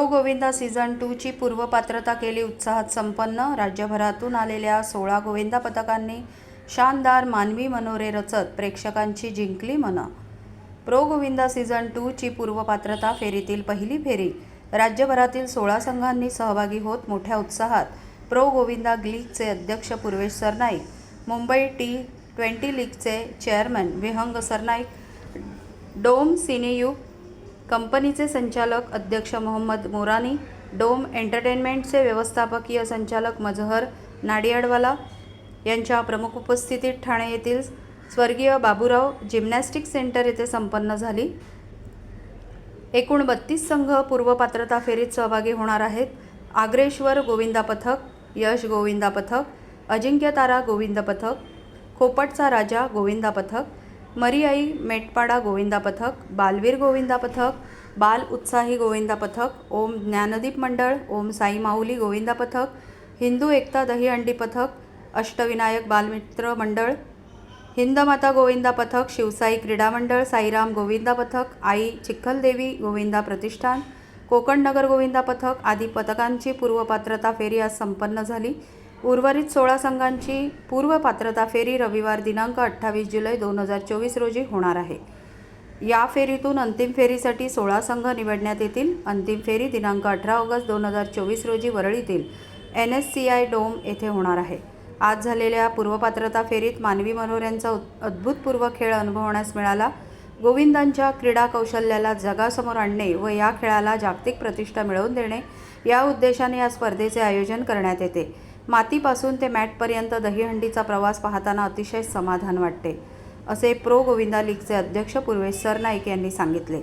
Pro Govinda season टूची पूर्वपात्रता केली उत्साहात संपन्न. राज्यभरातून आलेल्या सोळा गोविंदा पथकांनी शानदार मानवी मनोरे रचत प्रेक्षकांची जिंकली मनं. प्रो गोविंदा सीझन टूची पूर्वपात्रता फेरीतील पहिली फेरी. राज्यभरातील सोळा संघांनी सहभागी होत मोठ्या उत्साहात प्रो गोविंदा लीगचे अध्यक्ष पूर्वेश सरनाईक मुंबई टी ट्वेंटी लीगचे चेअरमन विहंग सरनाईक डोम सिनेयुग कंपनीचे संचालक अध्यक्ष मोहम्मद मोरानी डोम एंटरटेनमेंटचे व्यवस्थापकीय संचालक मजहर नाडियाडवाला यांच्या प्रमुख उपस्थितीत ठाणे येथील स्वर्गीय बाबूराव जिम्नॅस्टिक सेंटर येथे संपन्न झाली. एकूण बत्तीस संघ पूर्वपात्रता फेरीत सहभागी होणार आहेत. आग्रेश्वर गोविंदा पथक यश गोविंदा पथक अजिंक्य तारा गोविंद पथक खोपटचा राजा गोविंदा पथक मरियाई मेटपाडा गोविंदा पथक बालवीर गोविंदा पथक बाल उत्साही गोविंदा पथक ओम ज्ञानदीप मंडळ ओम साई माऊली गोविंदा पथक हिंदू एकता दहीहंडी पथक अष्टविनायक बालमित्र मंडळ हिंदमाता गोविंदा पथक शिवसाई क्रीडा मंडळ साईराम गोविंदा पथक आई चिखलदेवी गोविंदा प्रतिष्ठान कोकण नगर गोविंदा पथक आदी पथकांची पूर्वपात्रता फेरी आज संपन्न झाली. उर्वरित सोळा संघांची पूर्वपात्रता फेरी रविवार दिनांक अठ्ठावीस जुलै दोन हजार चोवीस रोजी होणार आहे. या फेरीतून अंतिम फेरीसाठी सोळा संघ निवडण्यात येतील. अंतिम फेरी दिनांक अठरा ऑगस्ट दोन हजार चोवीस रोजी वरळीतील N S C I dome येथे होणार आहे. आज झालेल्या पूर्वपात्रता फेरीत मानवी मनोऱ्यांचा उत- अद्भुतपूर्व खेळ अनुभवण्यास मिळाला. गोविंदांच्या क्रीडा कौशल्याला जगासमोर आणणे व या खेळाला जागतिक प्रतिष्ठा मिळवून देणे या उद्देशाने या स्पर्धेचे आयोजन करण्यात येते. मातीपासून ते मॅटपर्यंत दहीहंडीचा प्रवास पाहताना अतिशय समाधान वाटते असे प्रो गोविंदा लीगचे अध्यक्ष पूर्वेश सरनाईक यांनी सांगितले.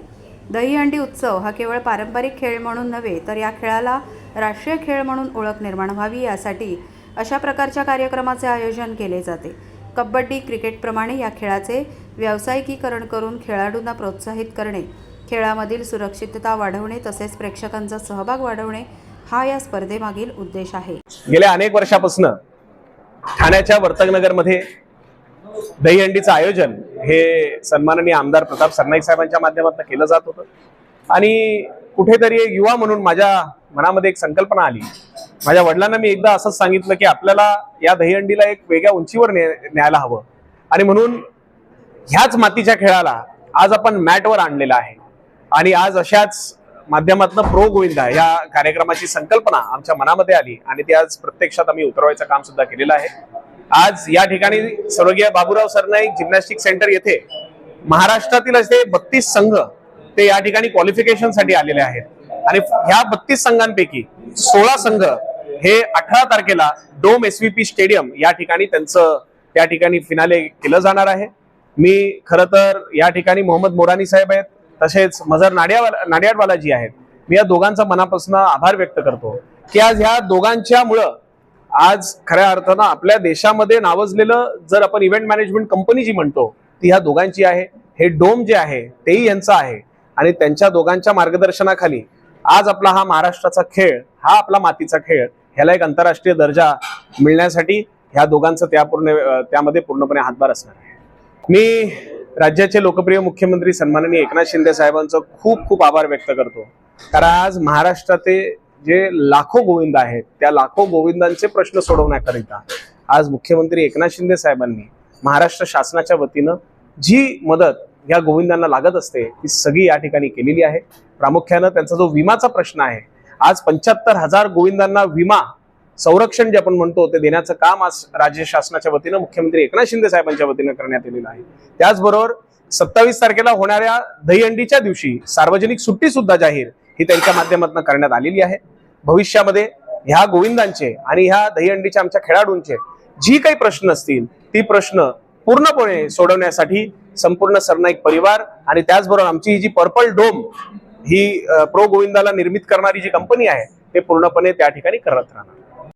दहीहंडी उत्सव हा केवळ पारंपरिक खेळ म्हणून नव्हे तर या खेळाला राष्ट्रीय खेळ म्हणून ओळख निर्माण व्हावी यासाठी अशा प्रकारच्या कार्यक्रमाचे आयोजन केले जाते. कबड्डी क्रिकेटप्रमाणे या खेळाचे व्यावसायिकीकरण करून खेळाडूंना प्रोत्साहित करणे खेळामधील सुरक्षितता वाढवणे तसेच प्रेक्षकांचा सहभाग वाढवणे हा या स्पर्धेमागील उद्देश आहे. गेल्या अनेक वर्षापासून ठाण्याच्या वर्तकनगरमध्ये दहीहंडीचं आयोजन हे सन्माननीय आमदार प्रताप सरनाईक साहेबांच्या माध्यमातून केलं जात होतं. आणि कुठेतरी एक युवा म्हणून माझ्या मनामध्ये एक संकल्पना आली. माझ्या वडिलांना मी एकदा असंच सांगितलं की आपल्याला या दहीहंडीला एक वेगळ्या उंचीवर ने न्यायला हवं. आणि म्हणून ह्याच मातीच्या खेळाला आज आपण मॅटवर आणलेला आहे. आणि आज अशाच माध्यमातून प्रो गोविंदा या कार्यक्रमाची संकल्पना आमच्या मनामध्ये आली आणि ती आज प्रत्यक्षात आम्ही उतरवायचं काम सुद्धा केलेलं आहे. आज या ठिकाणी स्वर्गीय बाबूराव सरनाईक जिम्नॅस्टिक सेंटर येथे महाराष्ट्रातील असे बत्तीस संघ ते या ठिकाणी क्वालिफिकेशनसाठी आलेले आहेत. आणि ह्या बत्तीस संघांपैकी सोळा संघ हे अठरा तारखेला डोम एसव्हीपी स्टेडियम या ठिकाणी त्यांचं त्या ठिकाणी फिनाले केलं जाणार आहे. मी खरं तर या ठिकाणी मोहम्मद मोरानी साहेब आहेत. तसेच मजर नाडियावाला नाडियाडवाला जी आहेत. मी या दोघांचा मनापासून आभार व्यक्त करतो. की आज ह्या दोघांच्या मुळं आज खऱ्या अर्थानं आपल्या देशामध्ये नावजलेलं जर आपण इव्हेंट मॅनेजमेंट कंपनी जी म्हणतो ती ह्या दोघांची आहे. हे डोम जे आहे तेही यांचं आहे. आणि त्यांच्या दोघांच्या मार्गदर्शनाखाली आज आपला हा महाराष्ट्राचा खेळ हा आपला मातीचा खेळ ह्याला एक आंतरराष्ट्रीय दर्जा मिळण्यासाठी ह्या दोघांचं त्या पूर्ण त्यामध्ये पूर्णपणे हातभार असणार आहे. मी राज्याचे लोकप्रिय मुख्यमंत्री सन्माननीय एकनाथ शिंदे साहेबांचं खूप खूप आभार व्यक्त करतो. कारण आज महाराष्ट्राचे जे लाखो गोविंद आहेत त्या लाखो गोविंदांचे प्रश्न सोडवण्याकरिता आज मुख्यमंत्री एकनाथ शिंदे साहेबांनी महाराष्ट्र शासनाच्या वतीनं जी मदत या गोविंदांना लागत असते ती सगळी या ठिकाणी केलेली आहे. प्रामुख्यानं त्यांचा जो विमाचा प्रश्न आहे आज पंच्याहत्तर हजार गोविंदांना विमा संरक्षण जे आपण म्हणतो ते देण्याचं काम आज राज्य शासनाच्या वतीनं मुख्यमंत्री एकनाथ शिंदे साहेबांच्या वतीनं करण्यात आलेलं आहे. त्याचबरोबर सत्तावीस तारखेला होणाऱ्या दहीहंडीच्या दिवशी सार्वजनिक सुट्टी सुद्धा जाहीर ही त्यांच्या माध्यमातून करण्यात आलेली आहे. भविष्यामध्ये ह्या गोविंदांचे आणि ह्या दहीहंडीच्या आमच्या खेळाडूंचे जी काही प्रश्न असतील ती प्रश्न पूर्णपणे सोडवण्यासाठी संपूर्ण सरनाईक परिवार आणि त्याचबरोबर आमची ही जी पर्पल डोम ही प्रो गोविंदाला निर्मित करणारी जी कंपनी आहे ते पूर्णपणे त्या ठिकाणी करत राहणार.